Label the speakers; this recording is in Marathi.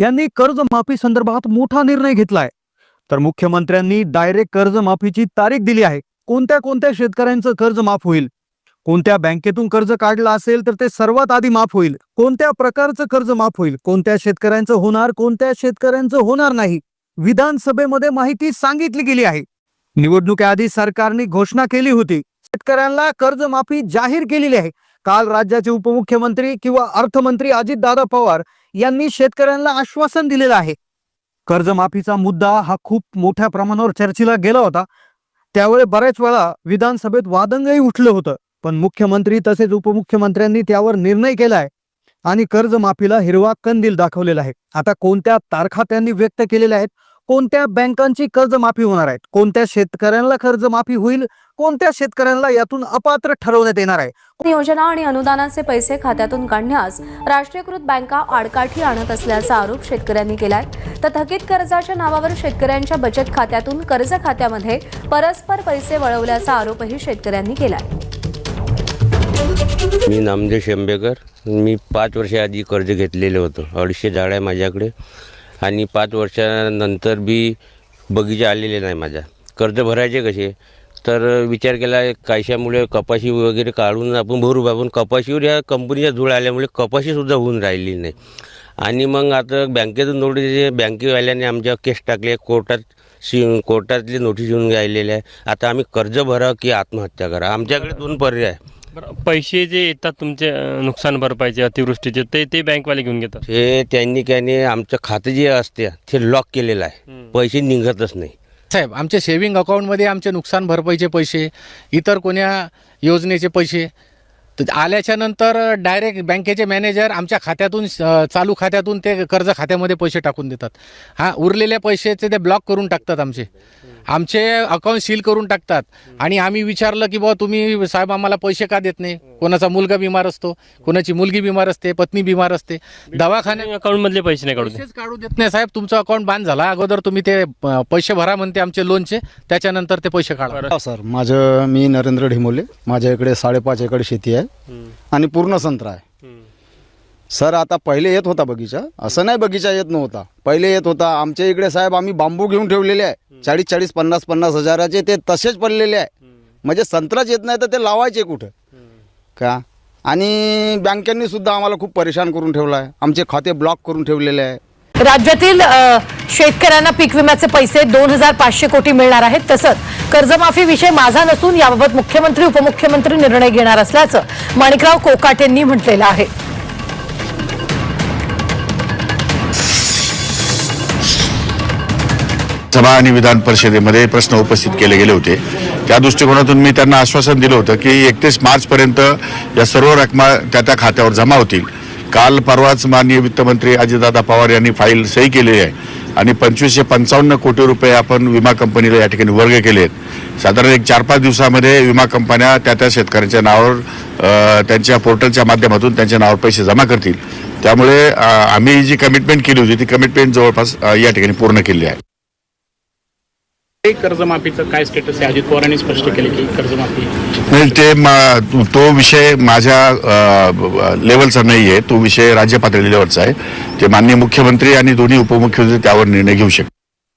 Speaker 1: यांनी कर्जमाफी संदर्भात मोठा निर्णय घेतलाय. तर मुख्यमंत्र्यांनी डायरेक्ट कर्जमाफीची तारीख दिली आहे. कोणत्या कोणत्या शेतकऱ्यांचं कर्ज माफ होईल? कोणत्या बँकेतून कर्ज काढलं असेल तर ते सर्वात आधी माफ होईल. कोणत्या प्रकारचं कर्ज माफ होईल? कोणत्या शेतकऱ्यांचं होणार? कोणत्या शेतकऱ्यांचं होणार नाही? विधानसभेमध्ये माहिती सांगितली गेली आहे. निवडणुकीआधी सरकारने घोषणा केली होती. शेतकऱ्यांना कर्जमाफी जाहीर केलेली आहे. काल राज्याचे उपमुख्यमंत्री किंवा अर्थमंत्री अजितदादा पवार यांनी शेतकऱ्यांना आश्वासन दिलेलं आहे. कर्जमाफीचा मुद्दा हा खूप मोठ्या प्रमाणावर चर्चेला गेला होता. त्यावेळी बऱ्याच वेळा विधानसभेत वादंगही उठलं होतं. पण मुख्यमंत्री तसेच उपमुख्यमंत्र्यांनी त्यावर निर्णय केलाय आणि कर्जमाफीला हिरवा कंदील दाखवलेला आहे. आता कोणत्या तारखा त्यांनी व्यक्त केलेल्या आहेत कोणत्या बँकांची कर्जमाफी होणार आहेत कोणत्या शेतकऱ्यांना कर्जमाफी होईल? कोणत्या शेतकऱ्यांना यातून अपात्र ठरवण्यात येणार आहे?
Speaker 2: योजना आणि अनुदानाचे पैसे खात्यातून काढण्यास राष्ट्रीयकृत बँका आडकाठी आणत असल्याचा आरोप शेतकऱ्यांनी केलाय. तर थकीत कर्जाच्या नावावर शेतकऱ्यांच्या बचत खात्यातून कर्ज खात्यामध्ये परस्पर पैसे वळवल्याचा आरोपही शेतकऱ्यांनी केलाय.
Speaker 3: मी नामदेव शेंबेकर. मी पाच वर्षाआधी कर्ज घेतलेलं होतं. अडीचशे झाड आहे माझ्याकडे. आणि पाच वर्षानंतर बी बगीचा आलेले नाही माझा कर्ज भरायचे कसे? तर विचार केला कायशामुळे कपाशी वगैरे काढून आपण भरू आपण कपाशीवर या कंपनीच्या धूळ आल्यामुळे कपाशीसुद्धा होऊन राहिली नाही. आणि मग आता बँकेतून नोटीस बँकेवाल्याने आमच्या केस टाकले कोर्टात सी कोर्टातली नोटीस येऊन राहिलेली आहे आता आम्ही कर्ज भरा की आत्महत्या करा? आमच्याकडे दोन पर्याय. आहे.
Speaker 4: बरं पैसे जे येतात तुमचे अं, नुकसान भरपाईचे अतिवृष्टीचे ते ते बँकवाले घेऊन घेतात?
Speaker 3: हे त्यांनी काय नाही आमचं खातं जे असते ते लॉक केलेलं आहे. पैसे निघतच नाही.
Speaker 5: साहेब आमच्या सेव्हिंग अकाउंटमध्ये आमचे नुकसान भरपाईचे पैसे इतर कोण्या योजनेचे पैसे तर आल्याच्यानंतर डायरेक्ट बँकेचे मॅनेजर आमच्या खात्यातून चालू खात्यातून ते कर्ज खात्यामध्ये पैसे टाकून देतात. हा उरलेल्या पैशाचे ते ब्लॉक करून टाकतात आमचे. आमचे अकाउंट सील करून टाकतात. आणि आम्ही विचारलं की बुवा तुम्ही साहेब आम्हाला पैसे का देत नाही? कोणाचा मुलगा बिमार असतो कोणाची मुलगी बिमार असते पत्नी बिमार असते. दवाखान्यात
Speaker 4: अकाउंट मधले पैसे नाही काढू दे
Speaker 5: पैसेच काढू देत नाही साहेब. तुमचं अकाउंट बंद झाला. अगोदर तुम्ही ते अ, पैसे भरा म्हणते आमचे लोनचे त्याच्यानंतर ते पैसे काढा.
Speaker 6: हा सर. माझं मी नरेंद्र ढिमोले. माझ्या इकडे साडेपाच एकर शेती आहे. आणि पूर्ण संत्रा आहे. सर आता पहिले येत होता बगीचा. असं नाही बगीचा येत नव्हता. पहिले येत होता. आमच्या इकडे साहेब आम्ही बांबू घेऊन ठेवलेले आहे. चाळीस चाळीस पन्नास पन्नास हजाराचे ते तसेच पडलेले आहे. म्हणजे संत्राच येत नाही तर ते लावायचे कुठं? का? आणि बँकेंनी सुद्धा आम्हाला खूप परेशान करून ठेवलं आहे आमचे खाते ब्लॉक करून ठेवलेले आहे.
Speaker 7: राज्यातील शेतकऱ्यांना पीक विम्याचे पैसे दोन हजार पाचशे कोटी मिळणार आहेत. तसंच कर्जमाफी विषय माझा नसून याबाबत मुख्यमंत्री उपमुख्यमंत्री निर्णय घेणार असल्याचं माणिकराव कोकाट यांनी म्हटलेलं आहे.
Speaker 8: सभा आणि विधान परिषदेमध्ये प्रश्न उपस्थित केले गेले होते. त्या दृष्टिकोनातून मी त्यांना आश्वासन दिलं होतं की एकतीस मार्चपर्यंत या सर्व रकमा त्या त्या खात्यावर जमा होतील. काल परवाच माननीय वित्तमंत्री अजितदादा पवार यांनी फाईल सही केलेली आहे आणि पंचवीसशे पंचावन्न कोटी रुपये आपण विमा कंपनीला या ठिकाणी वर्ग केले आहेत. साधारण एक चार पाच दिवसामध्ये विमा कंपन्या त्या त्या शेतकऱ्यांच्या नावावर त्यांच्या पोर्टलच्या माध्यमातून त्यांच्या नावावर पैसे जमा करतील. त्यामुळे आम्ही जी कमिटमेंट केली होती ती कमिटमेंट जवळपास या ठिकाणी पूर्ण केली आहे.
Speaker 9: कर्जमाफीचं काय स्टेटस आहे? अजित पवारांनी स्पष्ट केले की कर्जमाफी
Speaker 8: नाही ते मा- तो विषय माझ्या लेवलचा नाही आहे तो विषय राज्य पातळीवरचा आहे. ते माननीय मुख्यमंत्री आणि दोन्ही उपमुख्यमंत्री त्यावर निर्णय घेऊ शकतात.